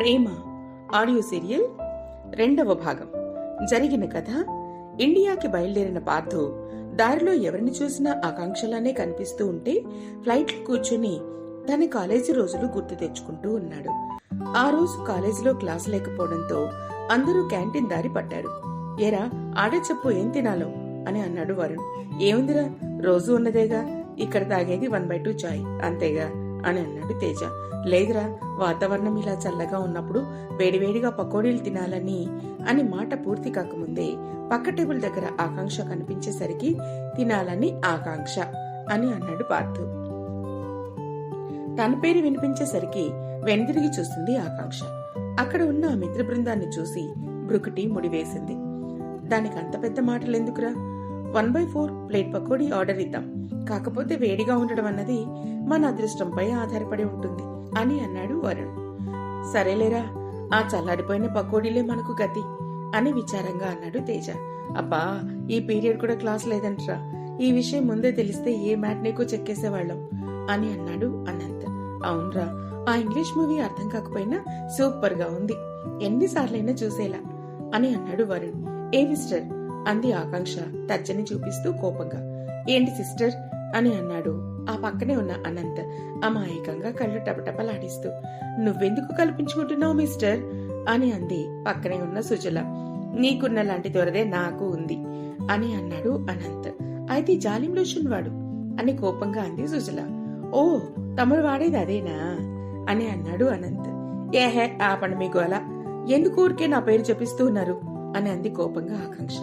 ప్రేమ audio serial రెండవ భాగం. జరిగిన కథ ఇండియాకి బయలుదేరిన పార్థు దారిలో ఎవరిని చూసినా ఆకాంక్షలానే కనిపిస్తూ ఉంటే ఫ్లైట్లో కూర్చుని తన కాలేజీ రోజులు గుర్తు తెచ్చుకుంటూ ఉన్నాడు. ఆ రోజు కాలేజీలో క్లాస్ లేకపోవడంతో అందరూ క్యాంటీన్ దారి పట్టారు. ఏరా ఆడే చెప్పు ఏం తినాలో? అని అన్నాడు వరుణ్. ఏముందిరా రోజు ఉన్నదేగా ఇక్కడ తాగేది వన్ బై టూ చాయ్ అంతేగా? అని అన్నాడు తేజ. లేదురా వాతావరణం ఇలా చల్లగా ఉన్నప్పుడు వేడివేడిగా పకోడీలు తినాలని అని మాట పూర్తి కాకముందే పక్క టేబుల్ దగ్గర ఆకాంక్ష కనిపించేసరికి తినాలని ఆకాంక్ష అని అన్నాడు పార్థు. తన పేరు వినిపించేసరికి వెనుదిరిగి చూస్తుంది ఆకాంక్ష. అక్కడ ఉన్న మిత్ర బృందాన్ని చూసి బ్రుకుటి ముడివేసింది. దానికి అంత పెద్ద మాటలెందుకురా? One by four plate pakodi order ఇద్దాం. కాకపోతే వేడిగా ఉండడం అన్నది మన అదృష్టంపై ఆధారపడి ఉంటుంది అని అన్నాడు వరుణ్. సరేలేరా ఆ చల్లాడిపోయిన పకోడీలే మనకు గతి అని విచారంగా అన్నాడు తేజ. అబ్బా ఈ పీరియడ్ కూడా క్లాస్ లేదంట్రా. ఈ విషయం ముందే తెలిస్తే ఏ మ్యాట్ మ్యాట్నేకో చెక్కేసేవాళ్ళం అని అన్నాడు అనంత్. అవునరా ఆ ఇంగ్లీష్ మూవీ అర్థం కాకపోయినా సూపర్గా ఉంది. ఎన్నిసార్లైనా చూసేలా అని అన్నాడు వరుణ్. ఏ మిస్టర్? అంది ఆకాంక్ష. తర్జని చూపిస్తూ కోపంగా. ఏంటి సిస్టర్? అని అన్నాడు. ఆ పక్కనే ఉన్న అనంత్ అమాయకంగా కళ్ళు టపటపలాడిస్తూ నువ్వెందుకు కల్పించుకుంటున్నావు మిస్టర్? అని అంది పక్కనే ఉన్న సుజల. నీకున్న లాంటి దొరదే నాకు ఉంది అని అన్నాడు అనంత్. అయితే జాలింలోషన్ వాడు అని కోపంగా అంది సుజల. ఓ తమరు వాడేది అదేనా? అని అన్నాడు అనంత్. ఏహే ఆపండి మీ గోల. ఎందుకు ఊరికే నా పేరు చెప్పిస్తూ ఉన్నారు? అని అంది కోపంగా ఆకాంక్ష.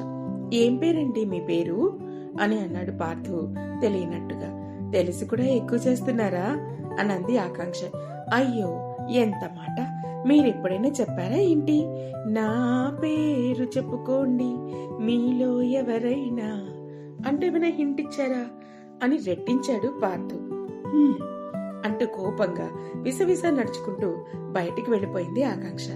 ఏం పేరండి మీ పేరు? అని అన్నాడు పార్థు తెలియనట్టుగా. తెలిసి కూడా ఎక్కువ చేస్తున్నారా? అని అంది ఆకాంక్ష. అయ్యో ఎంత మాట? మీరెప్పుడైనా చెప్పారా ఏంటి? నా పేరు చెప్పుకోండి మీలో ఎవరైనా అంటే ఏమైనా హింట్ ఇచ్చారా? అని రెట్టించాడు పార్థు. అంటూ కోపంగా విసవిస నడుచుకుంటూ బయటికి వెళ్ళిపోయింది ఆకాంక్ష.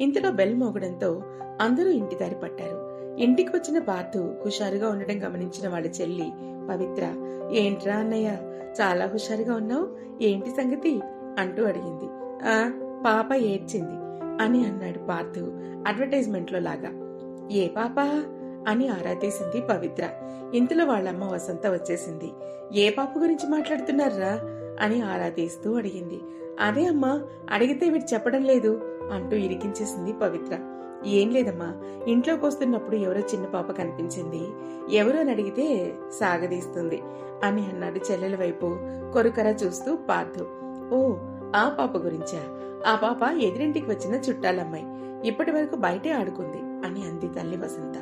ఇంతలో బెల్ మోగడంతో అందరూ ఇంటి దారి పట్టారు. ఇంటికి వచ్చిన పార్థు హుషారుగా ఉండడం గమనించిన వాళ్ళ చెల్లి పవిత్ర ఏంట్రా అన్నయ్య? చాలా హుషారుగా ఉన్నావు. ఏంటి సంగతి? అంటూ అడిగింది. ఆ పాప ఏడ్చింది అని అన్నాడు పార్థు అడ్వర్టైజ్మెంట్లో లాగా. ఏ పాప? అని ఆరా తీసింది పవిత్ర. ఇంతలో వాళ్ళమ్మ వసంత వచ్చేసింది. ఏ పాప గురించి మాట్లాడుతున్నారా? అని ఆరా తీస్తూ అడిగింది. అదే అమ్మా అడిగితే వీడు చెప్పడం లేదు. అంటూ ఇరికించేసింది పవిత్ర. ఏం లేదమ్మా ఇంట్లోకి వస్తున్నప్పుడు ఎవరో చిన్న పాప కనిపించింది. ఎవరో అని అడిగితే సాగదీస్తుంది అని అన్నాడు చెల్లెల వైపు కొరుకర చూస్తూ పార్థు. ఓ ఆ పాప గురించా? ఆ పాప ఎదిరింటికి వచ్చిన చుట్టాలమ్మాయి. ఇప్పటి వరకు బయటే ఆడుకుంది అని అంది తల్లి వసంత.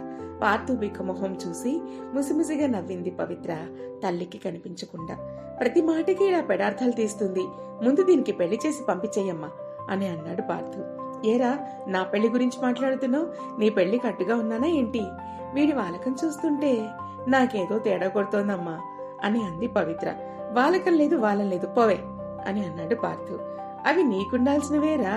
పార్థు బిక్కమొహం చూసి ముసిముసిగా నవ్వింది పవిత్ర తల్లికి కనిపించకుండా. ప్రతి మాటకి ఇలా పెడార్థాలు తీస్తుంది. ముందు దీనికి పెళ్ళి చేసి పంపించేయమ్మా. అని అన్నాడు పార్థు. ఏరా నా పెళ్ళి గురించి మాట్లాడుతున్నావు? నీ పెళ్ళి కట్టుగా ఉన్నానా ఏంటి? వీడి వాలకం చూస్తుంటే నాకేదో తేడా కొడుతోందమ్మా అని అంది పవిత్ర. వాలకం లేదు వాలం లేదు పోవే అని అన్నాడు పార్థు. అవి నీకుండాల్సినవేరా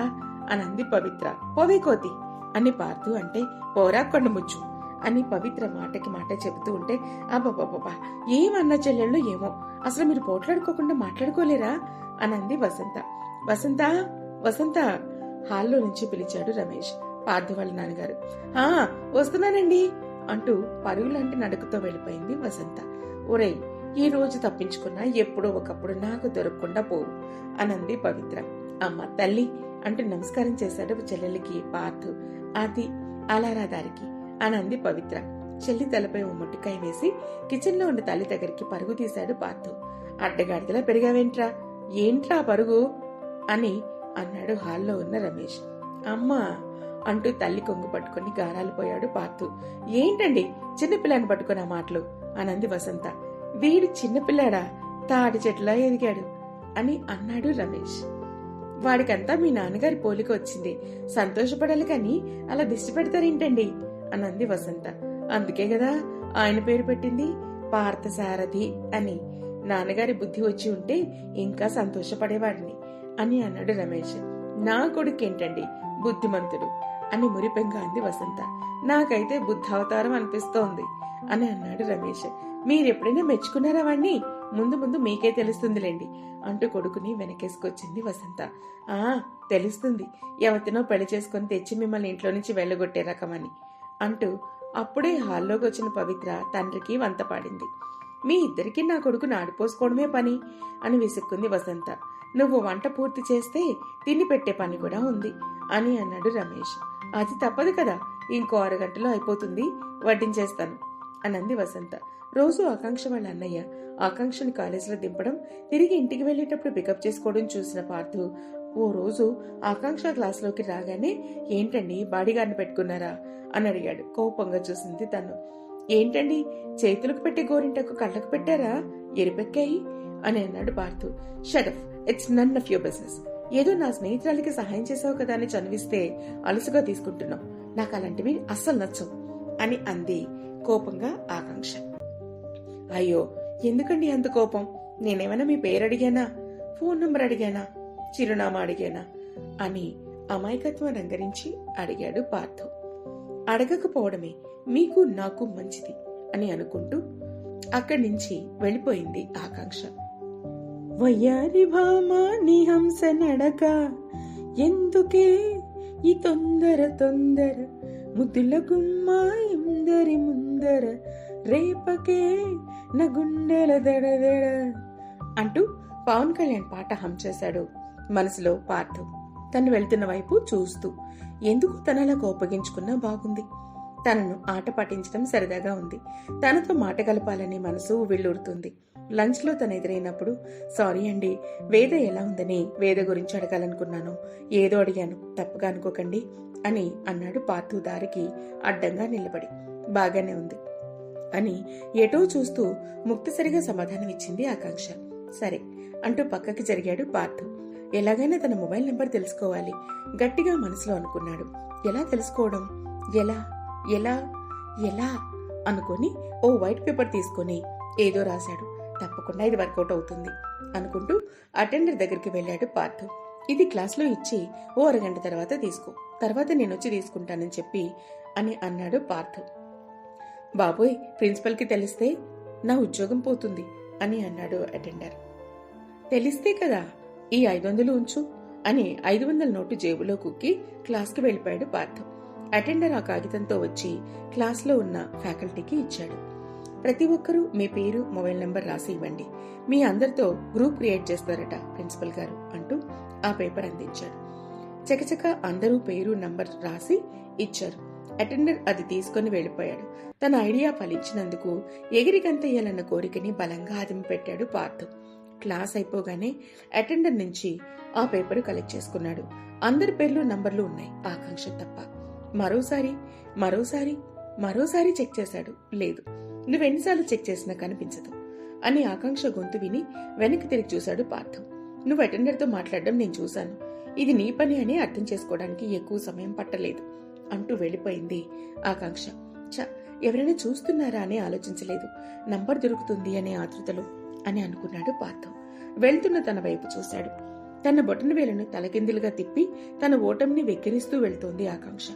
అని అంది పవిత్ర. పోవే కోతి అని పార్థు అంటే పోరా కొండముచ్చు అని పవిత్ర మాటకి మాట చెబుతూ ఉంటే అబ్బబ్బబ్బా ఏమన్నా చెల్లెళ్ళు ఏమో. అసలు మీరు పోట్లాడుకోకుండా మాట్లాడుకోలేరా అనంది వసంత. వసంత వసంత హాల్లో నుంచి పిలిచాడు రమేష్ పార్థు వాళ్ళ నాన్నగారు. ఆ వస్తున్నానండి అంటూ పరుగులాంటి నడుకుతో వెళ్ళిపోయింది వసంత. ఒరేయ్ ఈ రోజు తప్పించుకున్నా ఎప్పుడో ఒకప్పుడు నాకు దొరకకుండా పోవు అనంది పవిత్ర. అమ్మ తల్లి అంటూ నమస్కారం చేశాడు చెల్లెలికి పార్థు. అది అలారా దారికి అనంది పవిత్ర. చెల్లి తలపై ఓ ముట్టికాయ వేసి కిచెన్లో ఉన్న తల్లి దగ్గరికి పరుగు తీశాడు పార్థు. అడ్డగాడిదలా పెరిగావేంట్రా? ఏంట్రా పరుగు? అని అన్నాడు హాల్లో ఉన్న రమేష్. అమ్మా అంటూ తల్లి కొంగు పట్టుకుని గారాలిపోయాడు పార్థు ఏంటండి చిన్నపిల్లని పట్టుకున్న మాటలు? అనంది వసంత. వీడు చిన్నపిల్లాడా? తాటి చెట్లా ఎదిగాడు అని అన్నాడు రమేష్. వాడికంతా మీ నాన్నగారి పోలిక వచ్చింది. సంతోషపడాలి కానీ అలా దిష్టి పెడతారేంటండి? అనంది వసంత. అందుకే కదా ఆయన పేరు పెట్టింది పార్థసారథి అని. నాన్నగారి బుద్ధి వచ్చి ఉంటే ఇంకా సంతోషపడేవాడిని. అని అన్నాడు రమేష్. నా కొడుకేంటండి? బుద్ధిమంతుడు. అని మురిపెంగా అంది వసంత. నాకైతే బుద్ధావతారం అనిపిస్తోంది అని అన్నాడు రమేష్. మీరెప్పుడైనా మెచ్చుకున్నారా వాణ్ణి? ముందు ముందు మీకే తెలుస్తుందిలేండి అంటూ కొడుకుని వెనకేసుకొచ్చింది వసంత. ఆ తెలుస్తుంది. ఎవరినో పెళ్ళి చేసుకొని తెచ్చి మిమ్మల్ని ఇంట్లో నుంచి వెళ్ళగొట్టే రకమని అంటూ అప్పుడే హాల్లోకి వచ్చిన పవిత్ర తండ్రికి వంత పాడింది. మీ ఇద్దరికి నా కొడుకు నాడిపోసుకోవడమే పని అని విసుక్కుంది వసంత. నువ్వు వంట పూర్తి చేస్తే తిని పెట్టే పని కూడా ఉంది అని అన్నాడు రమేష్. అది తప్పదు కదా ఇంకో అరగంటలో అయిపోతుంది వడ్డించేస్తాను అనంది వసంత. రోజు ఆకాంక్ష వాళ్ళ అన్నయ్య ఆకాంక్షని కాలేజీలో దింపడం తిరిగి ఇంటికి వెళ్ళేటప్పుడు పికప్ చేసుకోవడం చూసిన పార్థు ఓ రోజు ఆకాంక్ష క్లాస్లోకి రాగానే ఏంటండి బాడీగార్డ్ని పెట్టుకున్నారా? అని అడిగాడు. కోపంగా చూసింది తను. ఏంటండి చేతులకు పెట్టే గోరింటకు కళ్ళకు పెట్టారా? ఎరిపెక్కాయి? అని అన్నాడు Parthu. Shut up it's none of your business ఏదో నా స్నేహితురాలికి సహాయం చేసావు కదా అని చనివిస్తే అలసుగా తీసుకుంటున్నావు. నాకు అలాంటివి అస్సలు నచ్చవు అని అంది కోపంగా ఆకాంక్ష. అయ్యో ఎందుకండి అంత కోపం? నేనేమైనా మీ పేరు అడిగానా? ఫోన్ నంబర్ అడిగానా? చిరునామా అడిగానా? అని అమాయకత్వం రంగరించి అడిగాడు పార్థు. అడగకపోవడమే మీకు నాకు మంచిది అని అనుకుంటూ అక్కడి నుంచి వెళ్ళిపోయింది ఆకాంక్ష. వయ్యారి భామా నీ హంస నడక ఎందుకే ఈ తొందర తొందర ముద్దుల గుమ్మ ఇందరి ముందర రేపకే నా గుండెల దడదడ అంటూ పవన్ కళ్యాణ్ పాట హం చేశాడు. మనసులో పార్థు తను వెళ్తున్న వైపు చూస్తూ ఎందుకు తనలా కోపగించుకున్నా బాగుంది తనను ఆట పట్టించడం సరదాగా ఉంది. తనతో మాట కలపాలని మనసు వెళ్ళూరుతుంది లంచ్లో తను ఎదురైనప్పుడు సారీ అండి వేద ఎలా ఉందని వేద గురించి అడగాలనుకున్నాను. ఏదో అడిగాను తప్పుగా అనుకోకండి అని అన్నాడు పార్థు దారికి అడ్డంగా నిలబడి. బాగానే ఉంది అని ఎటో చూస్తూ ముక్తసరిగా సమాధానం ఇచ్చింది ఆకాంక్ష. సరే అంటూ పక్కకి జరిగాడు పార్థు ఎలాగైనా తన మొబైల్ నెంబర్ తెలుసుకోవాలి గట్టిగా మనసులో అనుకున్నాడు. ఎలా తెలుసుకోవడం? ఎలా? ఎలా? ఎలా? అనుకొని ఓ వైట్ పేపర్ తీసుకొని ఏదో రాశాడు. తప్పకుండా ఇది వర్కౌట్ అవుతుంది అనుకుంటూ అటెండర్ దగ్గరికి వెళ్ళాడు పార్థ్. ఇది క్లాస్లో ఇచ్చి ఓ అరగంట తర్వాత తీసుకో. తర్వాత నేను వచ్చి తీసుకుంటానని చెప్పి అని అన్నాడు పార్థ్. బాబోయ్ ప్రిన్సిపల్కి తెలిస్తే నా ఉద్యోగం పోతుంది అని అన్నాడు అటెండర్. తెలిస్తే కదా ఈ ఐదు వందలు ఉంచు అని ఐదు వందల నోటు జేబులో కుక్కి క్లాస్కి వెళ్ళిపోయాడు పార్థు. అటెండర్ ఆ కాగితంతో వచ్చి క్లాస్లో ఉన్న ఫ్యాకల్టీకి ఇచ్చాడు. ప్రతి ఒక్కరూ మీ పేరు మొబైల్ నెంబర్ రాసి ఇవ్వండి. మీ అందరితో గ్రూప్ క్రియేట్ చేస్తారట ప్రిన్సిపల్ గారు అంటూ ఆ పేపర్ అందించాడు. చకచక అందరూ పేరు నంబర్ రాసి ఇచ్చారు. అటెండర్ అది తీసుకుని వెళ్ళిపోయాడు. తన ఐడియా ఫలించినందుకు ఎగిరిగంతయ్యాలన్న కోరికని బలంగా ఆదిమి పార్థ్ పార్థు. క్లాస్ అయిపోగానే అటెండర్ నుంచి ఆ పేపర్ కలెక్ట్ చేసుకున్నాడు. అందరి పేర్లు నంబర్లు ఉన్నాయి. ఆకాంక్ష తప్ప. మరోసారి మరోసారి మరోసారి చెక్ చేశాడు. లేదు నువ్వెన్నిసార్లు చెక్ చేసినా కనిపించదు అని ఆకాంక్ష గొంతు విని వెనక్కి తిరిగి చూశాడు పార్థం. నువ్వు అటెండర్తో మాట్లాడడం నేను చూశాను. ఇది నీ పని అని అర్థం చేసుకోవడానికి ఎక్కువ సమయం పట్టలేదు అంటూ వెళ్ళిపోయింది ఆకాంక్ష. చ ఎవరైనా చూస్తున్నారా అని ఆలోచించలేదు. నంబర్ దొరుకుతుంది అనే ఆతృతలో అని అనుకున్నాడు పార్థం. వెళ్తున్న తన వైపు చూశాడు. తన బొటన వేలను తలకిందులుగా తిప్పి తన ఓటమిని వెక్కిరిస్తూ వెళ్తోంది ఆకాంక్ష.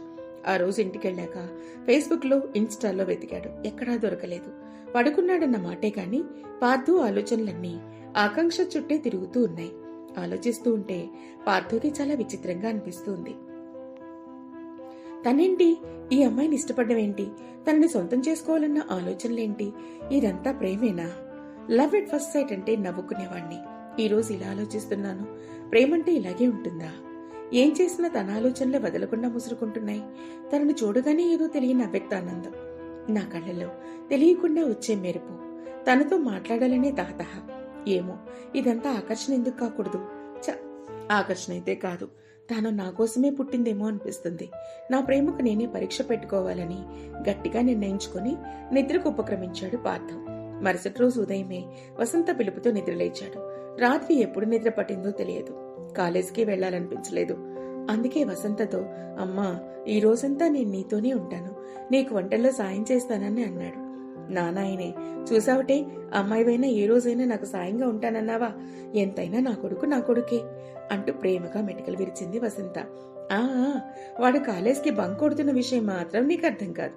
ఆ రోజు ఇంటికెళ్ళాక ఫేస్బుక్లో ఇన్స్టాలో వెతికాడు. ఎక్కడా దొరకలేదు. పడుకున్నాడన్న మాటే కాని పార్థు ఆలోచనలన్నీ ఆకాంక్ష చుట్టే తిరుగుతూ ఉన్నాయి. ఆలోచిస్తూ ఉంటే పార్థుకి చాలా విచిత్రంగా అనిపిస్తుంది. తనేంటి? ఈ అమ్మాయిని ఇష్టపడ్డమేంటి తనని సొంతం చేసుకోవాలన్న ఆలోచనలేంటి? ఇదంతా ప్రేమేనా? లవ్ ఎట్ ఫస్ట్ సైట్ అంటే నవ్వుకునేవాణ్ణి. ఈ రోజు ఇలా ఆలోచిస్తున్నాను. ప్రేమంటే ఇలాగే ఉంటుందా? ఏం చేసినా తన ఆలోచనలే వదలకుండా ముసురుకుంటున్నాయి. తనను చూడగానే ఏదో తెలియని అవ్యక్తానందం. నా కళ్ళలో తెలియకుండా వచ్చే మెరుపు. తనతో మాట్లాడాలనే తహతహ ఏమో ఇదంతా ఆకర్షణ ఎందుకు కాకూడదు? చ ఆకర్షణ అయితే కాదు. తాను నా కోసమే పుట్టిందేమో అనిపిస్తుంది. నా ప్రేమకు నేనే పరీక్ష పెట్టుకోవాలని గట్టిగా నిర్ణయించుకుని నిద్రకు ఉపక్రమించాడు పార్థం. మరుసటి రోజు ఉదయమే వసంత పిలుపుతో నిద్రలేచాడు. రాత్రి ఎప్పుడు నిద్ర పట్టిందో తెలియదు. కాలేజీకి వెళ్ళాలనిపించలేదు అందుకే వసంతతో అమ్మా ఈ రోజంతా నేను నీతోనే ఉంటాను. నీకు వంటల్లో సాయం చేస్తానని అన్నాడు. నానాయనే చూసావటే అమ్మాయివైనా ఏ రోజైనా నాకు సాయంగా ఉంటానన్నావా? ఎంతైనా నా కొడుకు నా కొడుకే అంటూ ప్రేమగా మెటికలు విరిచింది వసంత. ఆ వాడు కాలేజ్కి బంక్ కొడుతున్న విషయం మాత్రం నీకు అర్థం కాదు.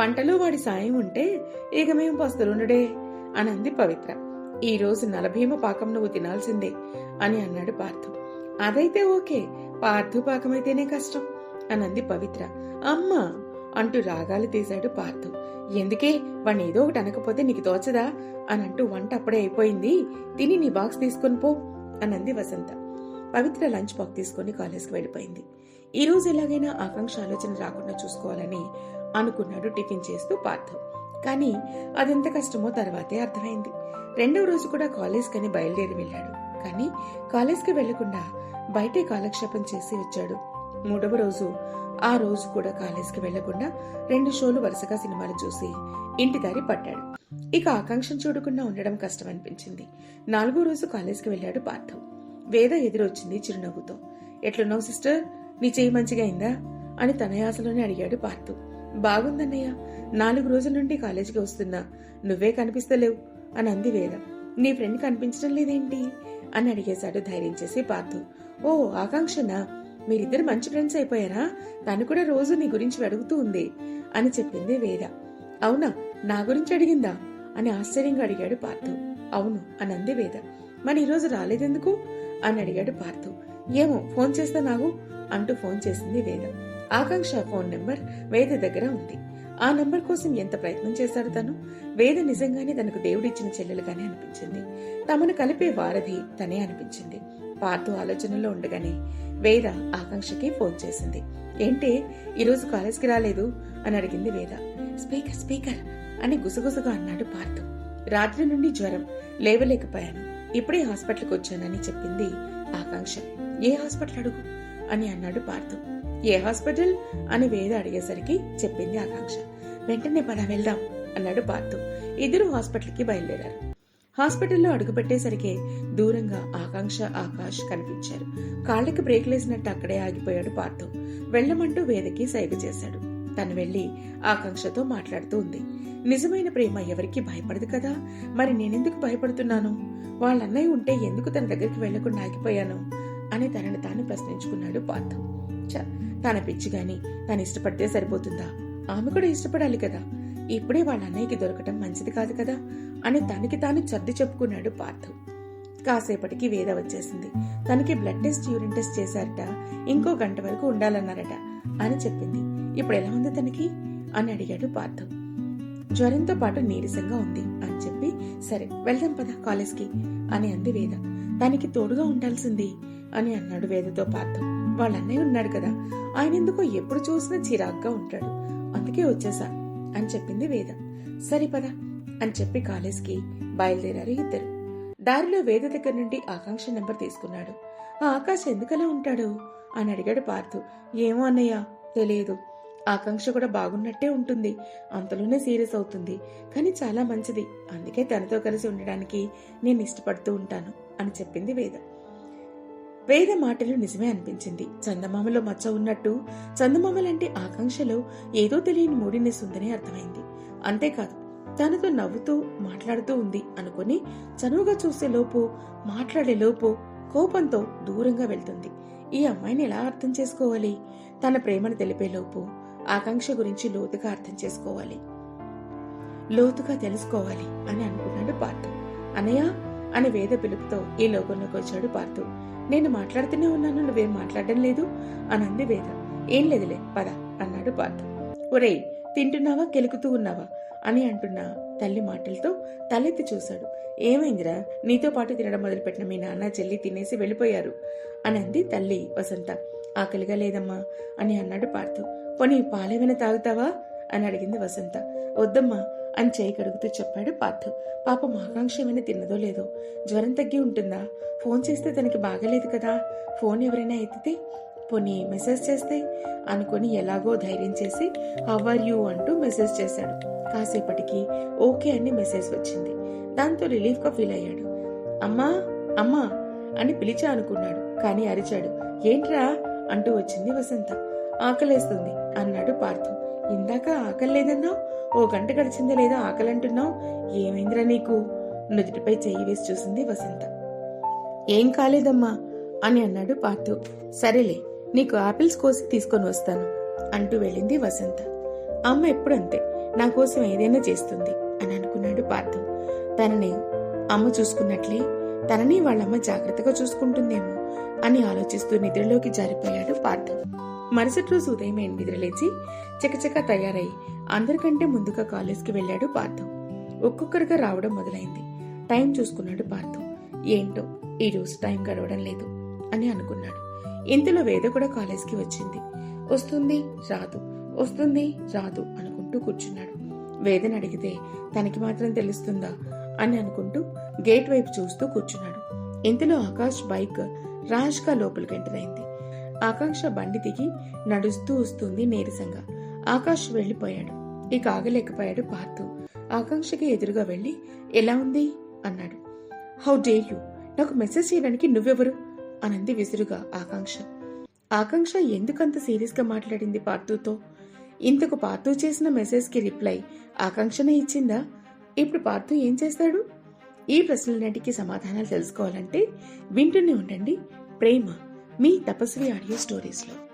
వంటలో వాడి సాయం ఉంటే ఇక మేము పస్తులుండడే అనంది పవిత్ర. ఈ రోజు నలభీమ పాకం నువ్వు తినాల్సిందే అని అన్నాడు పార్థం. అదైతే ఓకే పార్థు పాకమైతేనే కష్టం అనంది పవిత్ర. అమ్మా అంటూ రాగాలు తీశాడు పార్థు. ఎందుకే వాణ్ణి ఏదో ఒకటి అనకపోతే నీకు తోచదా? అనంటూ వంట అప్పుడే అయిపోయింది. తిని నీ బాక్స్ తీసుకొని పో అనంది వసంత. పవిత్ర లంచ్ బాక్స్ తీసుకొని కాలేజ్కి వెళ్ళిపోయింది. ఈ రోజు ఎలాగైనా ఆకాంక్ష ఆలోచన రాకుండా చూసుకోవాలని అనుకున్నాడు టిఫిన్ చేస్తూ పార్థు. కానీ అదెంత కష్టమో తర్వాతే అర్థమైంది. రెండవ రోజు కూడా కాలేజ్ కని బయలుదేరి వెళ్ళాడు. కానీ కాలేజ్కి వెళ్ళకుండా బయటే కాలక్షేపం చేసి వచ్చాడు. మూడవ రోజు ఆ రోజు కూడా కాలేజ్కి వెళ్ళకుండా రెండు షోలు వరుసగా సినిమాలు చూసి ఇంటి దారి పట్టాడు. ఇక ఆకాంక్షను చూడకుండా ఉండడం కష్టం అనిపించింది నాలుగో రోజు కాలేజ్కి వెళ్ళాడు పార్థవ్ వేద ఎదురొచ్చింది చిరునవ్వుతో. ఎట్లున్నావు సిస్టర్? నీ చేయి మంచిగా అయిందా? అని తనయాసలోనే అడిగాడు పార్థు. బాగుందన్నయ్య. నాలుగు రోజుల నుండి కాలేజీకి వస్తున్నా. నువ్వే కనిపిస్తలేవు. అని అంది వేద. నీ ఫ్రెండ్ కనిపించడం లేదేంటి? అని అడిగేశాడు ధైర్యం చేసి పార్థు. ఓ ఆకాంక్షనా? మీరిద్దరు మంచి ఫ్రెండ్స్ అయిపోయారా? తను కూడా రోజు నీ గురించి అడుగుతూ ఉంది అని చెప్పింది వేద. అవునా? నా గురించి అడిగిందా? అని ఆశ్చర్యంగా అడిగాడు పార్థు. అవును అని అంది వేద. మరి ఈరోజు రాలేదెందుకు? అని అడిగాడు పార్థు. ఏమో ఫోన్ చేస్తా నాకు అంటూ ఫోన్ చేసింది వేద. ఆకాంక్ష ఫోన్ నెంబర్ వేద దగ్గర ఉంది. ఆ నంబర్ కోసం ఎంత ప్రయత్నం చేశాడు తను? వేద నిజంగానే తనకు దేవుడిచ్చిన చెల్లెలుగానే అనిపించింది. తమను కలిపే వారధి తనే అనిపించింది. పార్థు ఆలోచనలో ఉండగానే వేద ఆకాంక్షకి ఫోన్ చేసింది. ఏంటే ఈరోజు కాలేజ్కి రాలేదు? అని అడిగింది వేద. స్పీకర్ స్పీకర్ అని గుసగుసగా అన్నాడు పార్థు రాత్రి నుండి జ్వరం లేవలేకపోయాను. ఇప్పుడే హాస్పిటల్కి వచ్చానని చెప్పింది ఆకాంక్ష. ఏ హాస్పిటల్ అడుగు? అని అన్నాడు పార్థు ఏ హాస్పిటల్ అని వేద అడిగేసరికి చెప్పింది ఆకాంక్ష. వెంటనే పద వెళ్దాం అన్నాడు పార్థు. ఇద్దరు హాస్పిటల్కి బయలుదేరారు. హాస్పిటల్లో అడుగుపెట్టేసరికి దూరంగా ఆకాంక్ష ఆకాష్ కనిపించారు. కాళ్ళకి బ్రేక్లేసినట్టు అక్కడే ఆగిపోయాడు పార్థు. వెళ్ళమంటూ వేదకి సైగ చేశాడు. తను వెళ్ళి ఆకాంక్షతో మాట్లాడుతూ ఉంది. నిజమైన ప్రేమ ఎవరికి భయపడదు కదా? మరి నేనెందుకు భయపడుతున్నాను? వాళ్ళ అన్నయ్య ఉంటే ఎందుకు తన దగ్గరికి వెళ్ళకుండా ఆగిపోయాను? అని తనను తాను ప్రశ్నించుకున్నాడు పార్థు. ఛ, తన పిచ్చి గాని తను ఇష్టపడితే సరిపోతుందా? ఆమె కూడా ఇష్టపడాలి కదా. ఇప్పుడే వాళ్ళ అన్నయ్యకి దొరకటం మంచిది కాదు కదా అని తనకి తాను సర్ది చెప్పుకున్నాడు పార్థవ్ కాసేపటికి వేద వచ్చేసింది. తనకి బ్లడ్ టెస్ట్ యూరిన్ టెస్ట్ చేశారట. ఇంకో గంట వరకు ఉండాలన్నారట అని చెప్పింది. ఇప్పుడు ఎలా ఉంది తనకి? అని అడిగాడు పార్థవ్ జ్వరంతో పాటు నీరసంగా ఉంది అని చెప్పి సరే వెళ్దాం పద కాలేజ్కి అని అంది వేద. తనకి తోడుగా ఉండాల్సింది అని అన్నాడు వేదతో పార్థు. వాళ్ళ అన్నయ్య ఉన్నాడు కదా. ఆయన ఎందుకో ఎప్పుడు చూసినా చిరాగ్గా ఉంటాడు. అందుకే వచ్చేసా అని చెప్పింది వేద. సరే పద అని చెప్పి కాలేజ్కి బయలుదేరారు ఇద్దరు. దారిలో వేద దగ్గర నుండి ఆకాంక్ష నెంబర్ తీసుకున్నాడు. ఆ ఆకాశ ఎందుకలా ఉంటాడు? అని అడిగాడు పార్థు. ఏమో అన్నయ్య తెలియదు ఆకాంక్ష కూడా బాగున్నట్టే ఉంటుంది. అంతలోనే సీరియస్ అవుతుంది. కానీ చాలా మంచిది. అందుకే తనతో కలిసి ఉండడానికి నేను ఇష్టపడుతూ ఉంటాను అని చెప్పింది వేద. వేద మాటలు నిజమే అనిపించింది. చందమామలో మచ్చ ఉన్నట్టు చందమామలంటే ఆకాంక్షలో ఏదో తెలియని మూడినెస్ ఉందని అర్థమైంది. అంతేకాదు తనతో నవ్వుతూ మాట్లాడుతూ ఉంది అనుకుని చనువుగా చూసే లోపు మాట్లాడే లోపు కోపంతో దూరంగా వెళ్తుంది. ఈ అమ్మాయిని ఎలా అర్థం చేసుకోవాలి? తన ప్రేమను తెలిపే లోపు ఆకాంక్ష గురించి లోతుగా అర్థం చేసుకోవాలి. లోతుగా తెలుసుకోవాలి అని అనుకున్నాడు పార్థు. అనయ్య అని వేద పిలుపుతో ఈ లోకంలోకి వచ్చాడు పార్థు. నేను మాట్లాడుతూనే ఉన్నాను నువ్వేం మాట్లాడడం లేదు? అని అంది వేద. ఏం లేదులే పద అన్నాడు పార్థ. ఒరేయ్ తింటున్నావా? కెలుకుతూ ఉన్నావా? అని అంటున్న తల్లి మాటలతో తలెత్తి చూశాడు. ఏమైందిరా? నీతో పాటు తినడం మొదలుపెట్టిన మీ నాన్న చెల్లి తినేసి వెళ్ళిపోయారు. అని అంది తల్లి వసంత ఆకలిగా లేదమ్మా అని అన్నాడు పార్థు. పోనీ పాలేమైనా తాగుతావా? అని అడిగింది వసంత. వద్దమ్మా అని చేయి కడుగుతూ చెప్పాడు పార్థు. పాపం ఆకాంక్ష ఏమైనా తిన్నదో లేదో. జ్వరం తగ్గి ఉంటుందా? ఫోన్ చేస్తే తనకి బాగలేదు కదా. ఫోన్ ఎవరైనా ఎత్తితే పోనీ మెసేజ్ చేస్తే? అనుకొని ఎలాగో ధైర్యం చేసి హవర్ యూ అంటూ మెసేజ్ చేశాడు. కాసేపటికి ఓకే అని మెసేజ్ వచ్చింది. దాంతో రిలీఫ్గా ఫీల్ అయ్యాడు. అమ్మా అమ్మా అని పిలిచా అనుకున్నాడు. కానీ అరిచాడు. ఏంట్రా? అంటూ వచ్చింది వసంత. ఆకలేస్తుంది అన్నాడు పార్థు. ఇందాక ఆకలి లేదన్నావు? ఓ గంట గడిచిందో లేదో ఆకలి అంటున్నావు ఏమైందిరా నీకు? నుదుటిపై చెయ్యి వేసి చూసింది వసంత. ఏం కాలేదమ్మా? అని అన్నాడు పార్థు. సరేలే నీకు ఆపిల్స్ కోసి తీసుకొని వస్తాను అంటూ వెళ్ళింది వసంత. అమ్మ ఎప్పుడు అంతే నా కోసం ఏదైనా చేస్తుంది అని అనుకున్నాడు పార్థు. తనని అమ్మ చూసుకున్నట్లే తనని వాళ్ళమ్మ జాగ్రత్తగా చూసుకుంటుందేమో అని ఆలోచిస్తూ నిద్రలోకి జారిపోయాడు పార్థు. మరుసటి రోజు ఉదయమే నిద్రలేచి చకచక తయారై అందరికంటే ముందుగా కాలేజ్కి వెళ్ళాడు పార్థం. ఒక్కొక్కరిగా రావడం మొదలైంది. టైం చూసుకున్నాడు పార్థం. ఏంటో ఈ రోజు టైం గడవడం లేదు అని అనుకున్నాడు. ఇంతలో వేద కూడా కాలేజ్కి వచ్చింది. వస్తుంది రాదు వస్తుంది రాదు అనుకుంటూ కూర్చున్నాడు. వేదని అడిగితే తనకి మాత్రం తెలుస్తుందా? అని అనుకుంటూ గేట్ వైపు చూస్తూ కూర్చున్నాడు. ఇంతలో ఆకాష్ బైక్ రాష్గా లోపలికి ఎంటర్ అయింది. ఆకాంక్ష బండి దిగి నడుస్తూ వస్తుంది నీరసంగా. ఆకాష్ వెళ్ళిపోయాడు ఇక ఆగలేకపోయాడు పార్థు ఆకాంక్షకి ఎదురుగా వెళ్ళి ఎలా ఉంది? అన్నాడు. హౌ డే యూ నాకు మెసేజ్ చేయడానికి నువ్వెవరు? అనంది విసురుగా ఆకాంక్ష. ఆకాంక్ష ఎందుకంత సీరియస్గా మాట్లాడింది పార్థుతో ఇంతకు పార్థు చేసిన మెసేజ్కి రిప్లై ఆకాంక్షనే ఇచ్చిందా? ఇప్పుడు పార్థు ఏం చేస్తాడు? ఈ ప్రశ్నలన్నిటికీ సమాధానాలు తెలుసుకోవాలంటే వింటూనే ఉండండి. ప్రేమ. మీ తపస్వి ఆడియో స్టోరీస్లో.